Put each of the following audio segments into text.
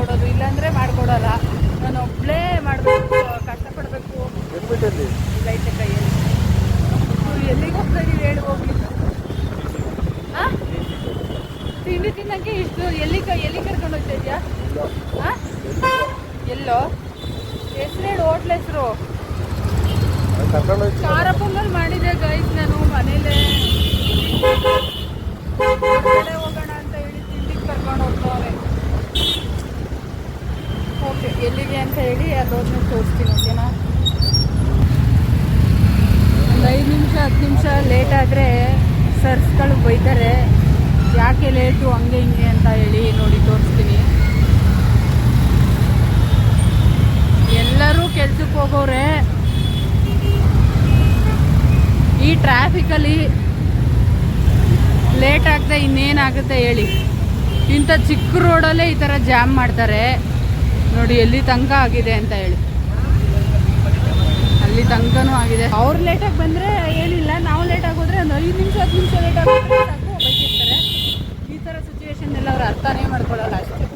ಮಾಡ್ಕೊಡೋದು ಇಲ್ಲಾಂದರೆ ಮಾಡಿಕೊಡೋಲ್ಲ. ನಾನು ಒಬ್ಬಳೇ ಮಾಡಬೇಕು ಕಷ್ಟಪಡಬೇಕು. ಎಲ್ಲಿಗೆ ಹೋಗ್ತಾ ಇದೀವಿ ಹೇಳಿ ಹೋಗ್ಲಿ. ಹಾಂ ತಿಂಡಿ ತಿನ್ನಕ್ಕೆ ಇಷ್ಟು ಎಲ್ಲಿ ಕೈ ಎಲ್ಲಿ ಕರ್ಕೊಂಡು ಹೋಗ್ತಾ ಇದೆಯಾ? ಹಾಂ ಎಲ್ಲೋ? ಹೆಸರು ಹೇಳಿ ಹೋಟ್ಲ ಹೆಸರು. ಖಾರ ಪೊಂಗಲ್ ಮಾಡಿದೆ ಗೈಸ್ ನಾನು ಮನೇಲೆ ಎಲ್ಲಿಗೆ ಅಂತ ಹೇಳಿ ಅದನ್ನು ತೋರಿಸ್ತೀನಿ, ಓಕೆನಾ? ಒಂದು ಐದು ನಿಮಿಷ, ಹತ್ತು ನಿಮಿಷ ಲೇಟ್ ಆದರೆ ಸರ್ಸ್ಗಳು ಬೈತಾರೆ. ಯಾಕೆ ಲೇಟು ಹಂಗೆ ಹಿಂಗೆ ಅಂತ ಹೇಳಿ ನೋಡಿ ತೋರಿಸ್ತೀನಿ. ಎಲ್ಲರೂ ಕೆಲ್ಸಕ್ಕೆ ಹೋಗೋರೆ. ಈ ಟ್ರಾಫಿಕಲ್ಲಿ ಲೇಟ್ ಆಗ್ತಾ ಇನ್ನೇನಾಗುತ್ತೆ ಹೇಳಿ. ಇಂಥ ಚಿಕ್ಕ ರೋಡಲ್ಲೇ ಈ ಥರ ಜಾಮ್ ಮಾಡ್ತಾರೆ. ನೋಡಿ, ಎಲ್ಲಿ ತನಕ ಆಗಿದೆ ಅಂತ ಹೇಳಿ. ಅಲ್ಲಿ ತನಕನೂ ಆಗಿದೆ. ಅವ್ರು ಲೇಟಾಗಿ ಬಂದರೆ ಏನಿಲ್ಲ, ನಾವು ಲೇಟಾಗಿ ಹೋದರೆ ಒಂದು ಐದು ನಿಮಿಷ, ಹತ್ತು ನಿಮಿಷ ಲೇಟಾಗಿ ಸಾಕು ಈ ಥರ ಸಿಚುವೇಶನ್ ಎಲ್ಲ ಅವ್ರು ಅರ್ಥನೇ ಮಾಡ್ಕೊಳ್ಳಲ್ಲ ಅಷ್ಟೇ.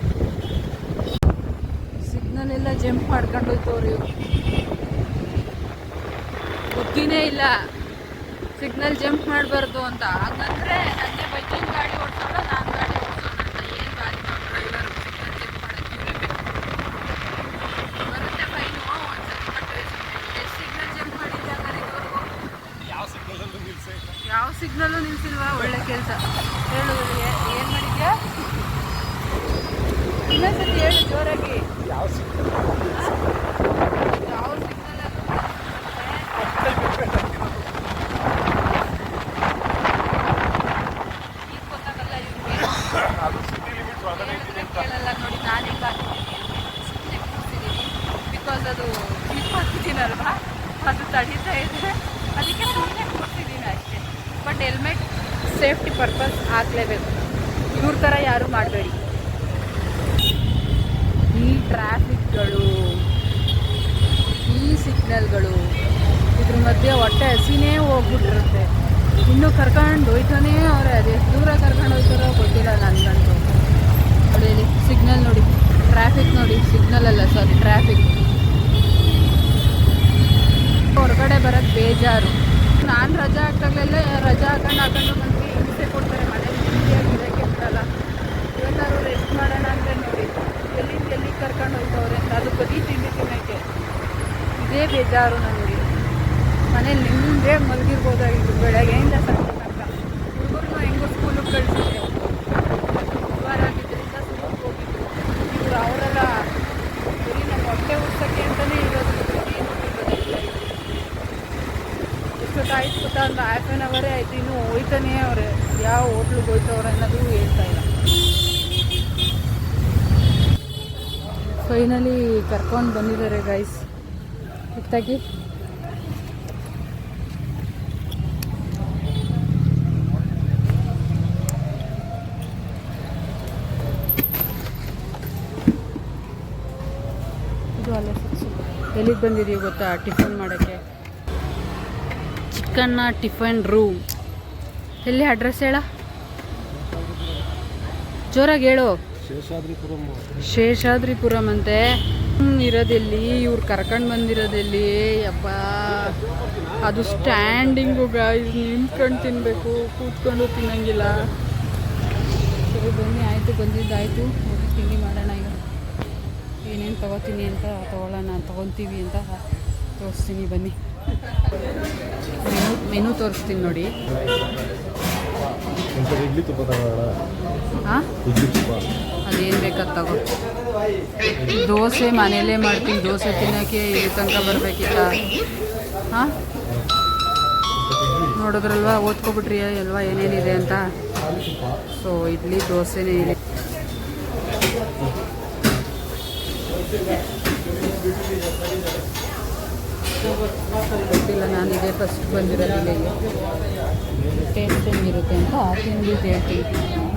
ಸಿಗ್ನಲ್ ಎಲ್ಲ ಜಂಪ್ ಮಾಡ್ಕೊಂಡು ಹೋಯ್ತವ್ರು ಗೊತ್ತಿನೇ ಇಲ್ಲ. ಸಿಗ್ನಲ್ ಜಂಪ್ ಮಾಡಬಾರ್ದು ಅಂತ. ಹಾಗಂದ್ರೆ ನನಗೆ ಕೆಲಸ. ಹೇಳು ಏನು ಮಾಡಿದ್ಯಾ? ಇನ್ನೊಂದ್ಸತಿ ಹೇಳು ಜೋರಾಗಿ. ಯಾವ ಬಿಕಾಸ್ ಅದು? ಕ್ಲಿಪ್ ಹಾಕಿದ್ದೀನಲ್ವಾ? ಅದು ತಡೀತಾ ಇದೆ. ಅದಕ್ಕೆ ಸುಮ್ಮನೆ ಕೊಡ್ತಿದ್ದೀನಿ ಅಷ್ಟೇ. ಬಟ್ ಹೆಲ್ಮೆಟ್ ಸೇಫ್ಟಿ ಪರ್ಪಸ್ ಹಾಕ್ಲೇಬೇಕು ಇವ್ರ ಥರ ಯಾರೂ ಮಾಡಬೇಡಿ. ಈ ಟ್ರಾಫಿಕ್ಗಳು, ಈ ಸಿಗ್ನಲ್ಗಳು, ಇದ್ರ ಮಧ್ಯೆ ಹೊಟ್ಟೆ ಹಸಿನೇ ಹೋಗ್ಬಿಟ್ಟಿರುತ್ತೆ. ಇನ್ನೂ ಕರ್ಕೊಂಡು ಹೋಯ್ತಾನೇ ಅವ್ರೆ ಅದೆಷ್ಟು ದೂರ ಕರ್ಕೊಂಡು ಹೋಯ್ತಾರೋ ಗೊತ್ತಿಲ್ಲ ನನಗಂತೂ. ನೋಡಿ ಸಿಗ್ನಲ್ ನೋಡಿ, ಟ್ರಾಫಿಕ್ ನೋಡಿ, ಸಿಗ್ನಲ್ ಅಲ್ಲ, ಸಾರಿ, ಟ್ರಾಫಿಕ್. ಹೊರಗಡೆ ಬರೋಕ್ಕೆ ಬೇಜಾರು. ನಾನು ರಜಾ ಹಾಕ್ದಾಗಲೆಲ್ಲ ರಜಾ ಹಾಕೊಂಡು ಹಾಕೊಂಡು ಬಂದು ಹಿಂಸೆ ಕೊಡ್ತಾರೆ ಮನೇಲಿ ನಿಮ್ಮದಿಯಾಗಿ ಇರೋಕ್ಕೆ ಇವತ್ತಾದ್ರು ರೆಸ್ಟ್ ಮಾಡೋಣ ಅಂದರೆ ನೋಡಿ. ಎಲ್ಲಿ ಎಲ್ಲಿ ಕರ್ಕೊಂಡು ಹೋಗ್ತವ್ರೆ? ಅಂತ ಅದು ಬರೀ ತಿಂಡಿ ತಿನ್ನೋಕ್ಕೆ ಇದೇ ಬೇಜಾರು ನನಗೆ. ಮನೇಲಿ ನಿಮ್ಮದೇ ಮಲಗಿರ್ಬೋದಾಗಿತ್ತು ಬೆಳಗ್ಗೆಯಿಂದ ಸಂಜೆ ತನಕ? ಹುಡುಗರನ್ನ ಹೆಂಗೋ ಸ್ಕೂಲಿಗೆ ಕಳಿಸಿದ್ದೆ ಗುರುವಾರ ಆಗಿದ್ದರಿಂದ ಸ್ಕೂಲ್ಗೆ ಹೋಗಿದ್ರು. ಇವರು ಅವರೆಲ್ಲ ಬರೀ ನಮ್ಮ ಹೊಟ್ಟೆ ಉಡ್ಸೋಕ್ಕೆ ಅಂತಲೇ ಇರೋದು ಎಷ್ಟೊತ್ತಾಯ್ತು ಗೊತ್ತಾ? ಒಂದು ಹಾಫ್ ಆನ್ ಅವರೇ ಆಯ್ತು. ಇನ್ನೂ ಹೋಯ್ತಾನೇ ಅವ್ರೆ. ಯಾವ ಹೋಟ್ಲಿಗೆ ಹೋಯ್ತವ್ರೆ ಅನ್ನೋದು ಹೇಳ್ತಾ ಇಲ್ಲ. ಫೈನಲಿ ಕರ್ಕೊಂಡು ಬಂದಿದ್ದಾರೆ ಗೈಸ್ ಇತ್ತಾಗಿ. ಎಲ್ಲಿಗೆ ಬಂದಿದ್ದೀವಿ ಗೊತ್ತಾ ಟಿಫನ್ ಮಾಡೋಕ್ಕೆ? ಚಿಕನ್ನ ಟಿಫನ್ ರೂಮ್. ಎಲ್ಲಿ ಅಡ್ರೆಸ್ ಹೇಳ? ಜೋರಾಗಿ ಹೇಳು. ಶೇಷಾದ್ರಿಪುರಂ ಶೇಷಾದ್ರಿಪುರಂ ಅಂತೆ. ಇರೋದೆಲ್ಲಿ? ಇವ್ರು ಕರ್ಕೊಂಡು ಬಂದಿರೋದೆಲ್ಲಿ? ಅಪ್ಪ ಅದು ಸ್ಟ್ಯಾಂಡಿಂಗು ಗಾಯ್ಸ್ ನಿಂತ್ಕೊಂಡು ತಿನ್ನಬೇಕು ಕೂತ್ಕೊಂಡು ತಿನ್ನಂಗಿಲ್ಲ. ಸರಿ ಬನ್ನಿ. ಆಯಿತು ಬಂದಿದ್ದಾಯಿತು. ಹೋಗಿ ತಿಂಡಿ ಮಾಡೋಣ ಈಗ. ಏನೇನು ತಗೋತೀನಿ ಅಂತ ತೊಗೊಳ್ಳೋಣ. ತೊಗೊತೀವಿ ಅಂತ ತೋರಿಸ್ತೀನಿ. ಬನ್ನಿ. ಮೆನು ಮೆನು ತೋರಿಸ್ತೀನಿ ನೋಡಿ. ಇಡ್ಲಿ ತುಪ್ಪ ತಗೋಣ ಇಡ್ಲಿ ತುಪ್ಪ. ಅದೇನು ಬೇಕಾದ ತಗೋ. ದೋಸೆ ಮನೆಯಲ್ಲೇ ಮಾಡ್ತೀನಿ ದೋಸೆ ತಿನ್ನೋಕ್ಕೆ ಇಲ್ಲಿ ತನಕ ಬರಬೇಕಿತ್ತ? ಹಾಂ ನೋಡಿದ್ರಲ್ವಾ ಓದ್ಕೊಬಿಟ್ರಿ ಅಲ್ವಾ ಏನೇನಿದೆ ಅಂತ? ಸೊ ಇಡ್ಲಿ ದೋಸೆನೇ ಇದೆ ಗೊತ್ತಿಲ್ಲ ನಾನು ಇದೇ ಫಸ್ಟ್ ಬಂದಿರೋದು ಇಲ್ಲಿಗೆ. ಟೇಸ್ಟ್ ಹೆಂಗಿರುತ್ತೆ ಅಂತ ತಿಂದು ಹೇಳ್ತೀನಿ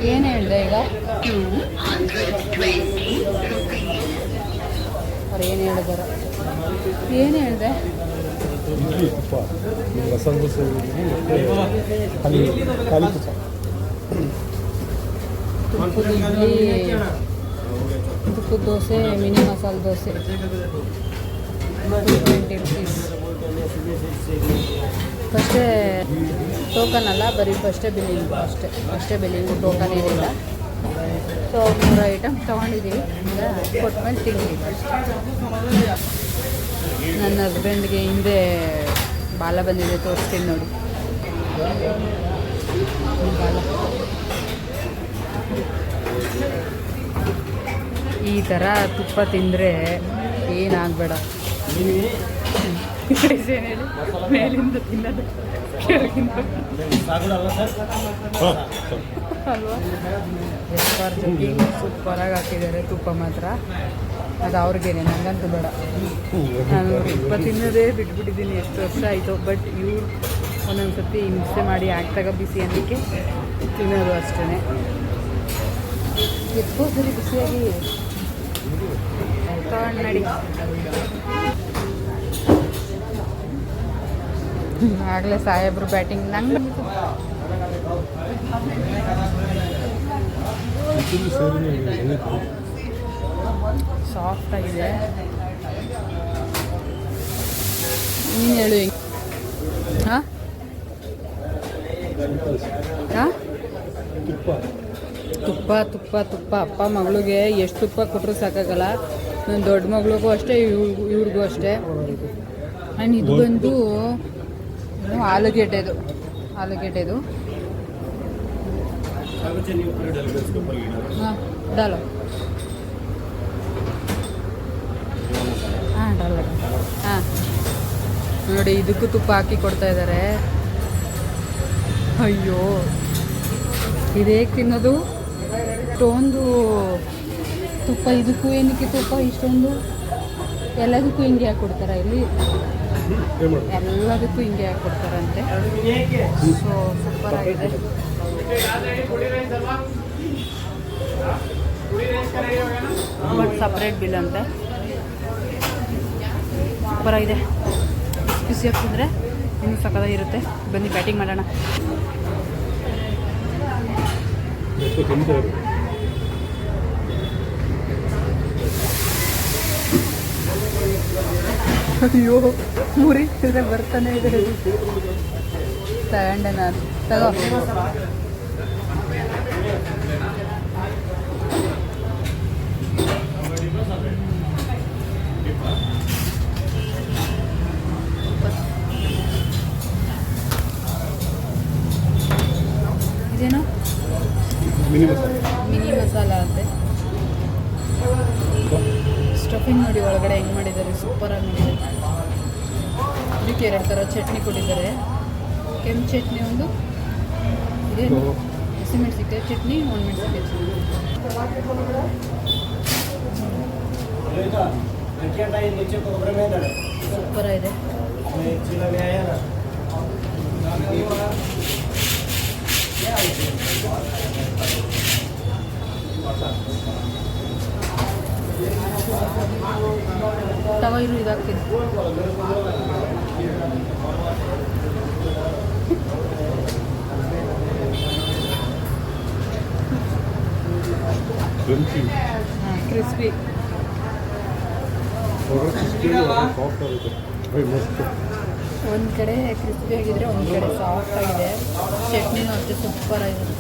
ಏನು ಹೇಳಿದೆ ಈಗ? ಅವ್ರು ಏನು ಹೇಳಿದಾರ? ಏನು ಹೇಳಿದೆ? ತುಪ್ಪದ ಇಡ್ಲಿ ತುಪ್ಪದ ದೋಸೆ, ಮಿನಿ ಮಸಾಲೆ ದೋಸೆ. ಫಸ್ಟೇ ಟೋಕನ್ ಅಲ್ಲ, ಬರೀ ಫಸ್ಟೇ ಬಿಲ್ಲಿಂಗು ಅಷ್ಟೇ. ಅಷ್ಟೇ ಬಿಲ್ಲಿಂಗು ಟೋಕನ್ ಏನಿಲ್ಲ. ಸೊ ಮೂರು ಐಟಮ್ ತೊಗೊಂಡಿದ್ದೀವಿ ಈಗ ಕೊಟ್ಮೇಲೆ ತಿಂತೀವಿ ನನ್ನ ಹಸ್ಬೆಂಡ್ಗೆ ಹಿಂದೆ ಬಾಲ ಬಂದಿದೆ, ತೋರಿಸ್ತೀನಿ ನೋಡಿ. ಈ ಥರ ತುಪ್ಪ ತಿಂದರೆ ಏನಾಗಬೇಡ ಹೇಳಿ ಸೂಪರಾಗಿ ಹಾಕಿದ್ದಾರೆ ತುಪ್ಪ ಮಾತ್ರ ಅದು ಅವ್ರಿಗೇನೆ ನನಗಂತೂ ಬೇಡ ನಾನು ತುಪ್ಪ ತಿನ್ನೋದೇ ಬಿಟ್ಬಿಟ್ಟಿದ್ದೀನಿ ಎಷ್ಟು ವರ್ಷ ಆಯಿತು ಬಟ್ ಇವ್ರು ಒಂದೊಂದು ಸತಿ ಹಿಂಸೆ ಮಾಡಿ ಹಾಕ್ದಾಗ ಬಿಸಿ ಅನ್ನಕ್ಕೆ ತಿನ್ನೋದು ಅಷ್ಟೇ ಎಷ್ಟೋ ಸರಿ ಬಿಸಿಯಾಗಿ ತಗೊಂಡು ನಡಿ ಆಗಲೇ ಸಾಹೇಬ್ರು ಬ್ಯಾಟಿಂಗ್ ನಂಗೆ. ಸಾಫ್ಟ್ ಆಗಿದೆ. ನೀನು ಹೇಳು ಹಾಂ? ಹಾಂ? ತುಪ್ಪ ತುಪ್ಪ ತುಪ್ಪ. ಅಪ್ಪ ಮಗಳಿಗೆ ಎಷ್ಟು ತುಪ್ಪ ಕೊಟ್ಟರು ಸಾಕಾಗಲ್ಲ. ನನ್ನ ದೊಡ್ಡ ಮಗಳಿಗೂ ಅಷ್ಟೇ ಇವ್ ಇವ್ರಿಗೂ ಅಷ್ಟೇ. ಆ್ಯಂಡ್ ಇದು ಬಂದು ಆಲೂಗೆಡ್ಡೆದು ಆಲೂಗೆಡ್ಡೆದು. ಹಾಂ ಡಾಲೋ. ಹಾಂ ಡಾಲೋ ಹಾಂ. ನೋಡಿ ಇದಕ್ಕೂ ತುಪ್ಪ ಹಾಕಿ ಕೊಡ್ತಾ ಇದ್ದಾರೆ ಅಯ್ಯೋ. ಇದೇ ತಿನ್ನೋದು ಇಷ್ಟೊಂದು ತುಪ್ಪ ಇದಕ್ಕೂ ಏನಕ್ಕೆ ತುಪ್ಪ ಇಷ್ಟೊಂದು? ಎಲ್ಲದಕ್ಕೂ ಹಿಂಗೆ ಹಾಕಿ ಕೊಡ್ತಾರ ಇಲ್ಲಿ? ಎಲ್ಲದಕ್ಕೂ ಹಿಂಗೆ ಕೊಡ್ತಾರಂತೆ. ಸೊ ಸೂಪರ್ ಆಗಿದೆ. ಬಟ್ ಸಪ್ರೇಟ್ ಬಿಲ್ ಅಂತೆ. ಸೂಪರ್ ಆಗಿದೆ. ಬಿಸಿ ಹಾಕ್ತಿದ್ರೆ ಇನ್ನೂ ಇರುತ್ತೆ. ಬನ್ನಿ ಬ್ಯಾಟಿಂಗ್ ಮಾಡೋಣ ಎಷ್ಟು ತಿಂತಾರೆ ಅಯ್ಯೋ ಮುರಿ ಬರ್ತಾನೆ ಇದೆ ತಗೊಂಡೆ ನಾನು. ತಗೋ. ಇದೇನು? ಮಿನಿ ಮಸಾಲಾ. ಅಂತೆ. ಸ್ಟಫಿಂಗ್ ನೋಡಿ ಒಳಗಡೆ ಹೆಂಗ್ ಮಾಡಿದ್ದಾರೆ. ಸೂಪರಾಗಿ ಮಾಡಿದ್ದಾರೆ ಇದಕ್ಕೆ ಎರಡು ಥರ ಚಟ್ನಿ ಕೊಟ್ಟಿದ್ದಾರೆ. ಕೆಂಪು ಚಟ್ನಿ ಒಂದು ಇದೇನು ಹಸಿಮೆಣಸಿಕಾಯಿ ಚಟ್ನಿ ಒಂದು ಒಣಮೆಣಸಿಕಾಯಿ ಚಟ್ನಿ ಸೂಪರ್ ಇದೆ ತವ ಇರು ಇದಾಗ್ತೀನಿ. ಕ್ರಿಸ್ಪಿ ಒಂದು ಕಡೆ ಕ್ರಿಸ್ಪಿ ಆಗಿದ್ರೆ ಒಂದು ಕಡೆ ಸಾಫ್ಟ್ ಆಗಿದೆ. ಚಟ್ನಿನೂ ಅಷ್ಟೇ ಸೂಪರ್ ಆಗಿದೆ.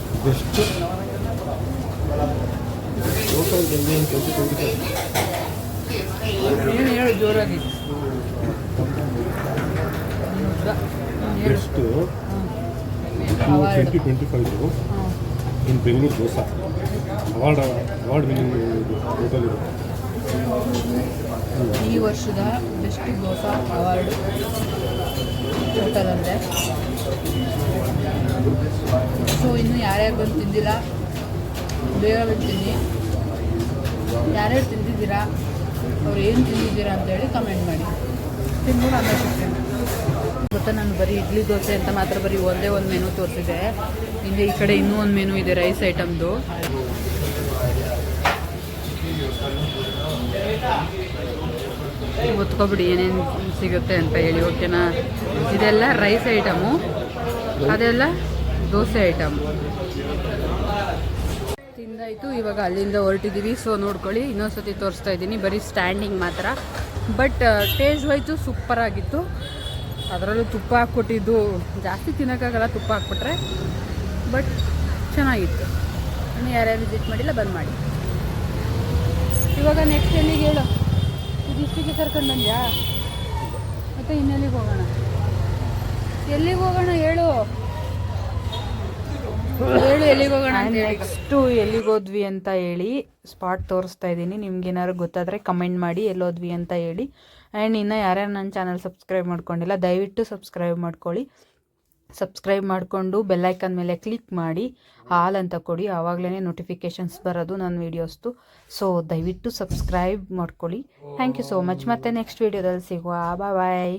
ಏನು ಹೇಳು ಜೋರಾಗಿ. ಬೆಸ್ಟ್ ಟ್ವೆಂಟಿ ಟ್ವೆಂಟಿ ಫೈವ್ ಹಾಂ in Bengaluru dosa. Award award winning total ಈ ವರ್ಷದ ಬೆಸ್ಟ್ ಗೋಸಾ ಅವಾರ್ಡ್ ಟೋಟಲ್ ಅಂದರೆ ಸೊ ಇನ್ನು ಯಾರ್ಯಾರು ಬಂದು ತಿಂದಿಲ್ಲ? ಬೇಗ ಬಂದು ತಿನ್ನಿ. ಯಾರ್ಯಾರು ತಿಂದಿದ್ದೀರಾ? ಅವ್ರು ಏನು ತಿಂದಿದ್ದೀರಾ ಅಂತೇಳಿ ಕಮೆಂಟ್ ಮಾಡಿ. ತಿಂದು ಆಮೇಲೆ ಗೊತ್ತಾ, ನಾನು ಬರೀ ಇಡ್ಲಿ ದೋಸೆ ಅಂತ ಮಾತ್ರ ಬರೀ ಒಂದೇ ಒಂದು ಮೆನು ತೋರಿಸಿದೆ ಹಿಂದೆ ಈ ಕಡೆ ಇನ್ನೂ ಒಂದು ಮೆನು ಇದೆ ರೈಸ್ ಐಟಮ್ದು ಗೊತ್ಕೊಬಿಡಿ ಏನೇನು ಸಿಗುತ್ತೆ ಅಂತ ಹೇಳಿ ಓಕೆನಾ ಇದೆಲ್ಲ ರೈಸ್ ಐಟಮು ಅದೆಲ್ಲ ದೋಸೆ ಐಟಮ್ ತಿಂದಾಯಿತು, ಇವಾಗ ಅಲ್ಲಿಂದ ಹೊರಟಿದ್ದೀವಿ ಸೊ ನೋಡ್ಕೊಳ್ಳಿ, ಇನ್ನೊಂದ್ಸತಿ ತೋರಿಸ್ತಾ ಇದ್ದೀನಿ. ಬರೀ ಸ್ಟ್ಯಾಂಡಿಂಗ್ ಮಾತ್ರ. ಬಟ್ ಟೇಸ್ಟ್ ವೈಸು ಸೂಪರ್ ಆಗಿತ್ತು. ಅದರಲ್ಲೂ ತುಪ್ಪ ಹಾಕ್ಕೊಟ್ಟಿದ್ದು. ಜಾಸ್ತಿ ತಿನ್ನೋಕ್ಕಾಗಲ್ಲ, ತುಪ್ಪ ಹಾಕ್ಬಿಟ್ರೆ. ಬಟ್ ಚೆನ್ನಾಗಿತ್ತು. ಇನ್ನು ಯಾರ್ಯಾರು ವಿಸಿಟ್ ಮಾಡಿಲ್ಲ, ಬಂದ್ ಮಾಡಿ. ಇವಾಗ ನೆಕ್ಸ್ಟ್ ಎಲ್ಲಿಗೆ ಹೇಳು. ಇದಿಷ್ಟಿಗೆ ಕರ್ಕೊಂಡು ಬಂದ್ಯಾ? ಮತ್ತೆ ಇನ್ನೆಲ್ಲಿಗೆ ಹೋಗೋಣ? ಎಲ್ಲಿಗೆ ಹೋಗೋಣ ಹೇಳು? ಹೇಳು ಎಲ್ಲಿಗೆ ಹೋಗೋಣ ನೆಕ್ಸ್ಟು ಎಲ್ಲಿಗೆ ಹೋದ್ವಿ ಅಂತ ಹೇಳಿ ಸ್ಪಾಟ್ ತೋರಿಸ್ತಾ ಇದ್ದೀನಿ. ನಿಮ್ಗೆ ಏನಾದ್ರು ಗೊತ್ತಾದರೆ ಕಮೆಂಟ್ ಮಾಡಿ ಎಲ್ಲೋದ್ವಿ ಅಂತ ಹೇಳಿ. ಆ್ಯಂಡ್ ಇನ್ನು ಯಾರ್ಯಾರು ನನ್ನ ಚಾನಲ್ ಸಬ್ಸ್ಕ್ರೈಬ್ ಮಾಡ್ಕೊಂಡಿಲ್ಲ, ದಯವಿಟ್ಟು ಸಬ್ಸ್ಕ್ರೈಬ್ ಮಾಡ್ಕೊಳ್ಳಿ. ಸಬ್ಸ್ಕ್ರೈಬ್ ಮಾಡಿಕೊಂಡು ಬೆಲ್ಲೈಕನ್ ಮೇಲೆ ಕ್ಲಿಕ್ ಮಾಡಿ ಹಾಲ್ ಅಂತ ಕೊಡಿ. ಆವಾಗಲೇ ನೋಟಿಫಿಕೇಷನ್ಸ್ ಬರೋದು ನನ್ನ ವೀಡಿಯೋಸ್ದು ಸೊ ದಯವಿಟ್ಟು ಸಬ್ಸ್ಕ್ರೈಬ್ ಮಾಡ್ಕೊಳ್ಳಿ. ಥ್ಯಾಂಕ್ ಯು ಸೋ ಮಚ್ ಮತ್ತೆ ನೆಕ್ಸ್ಟ್ ವೀಡಿಯೋದಲ್ಲಿ ಸಿಗುವ. ಬಾಯ್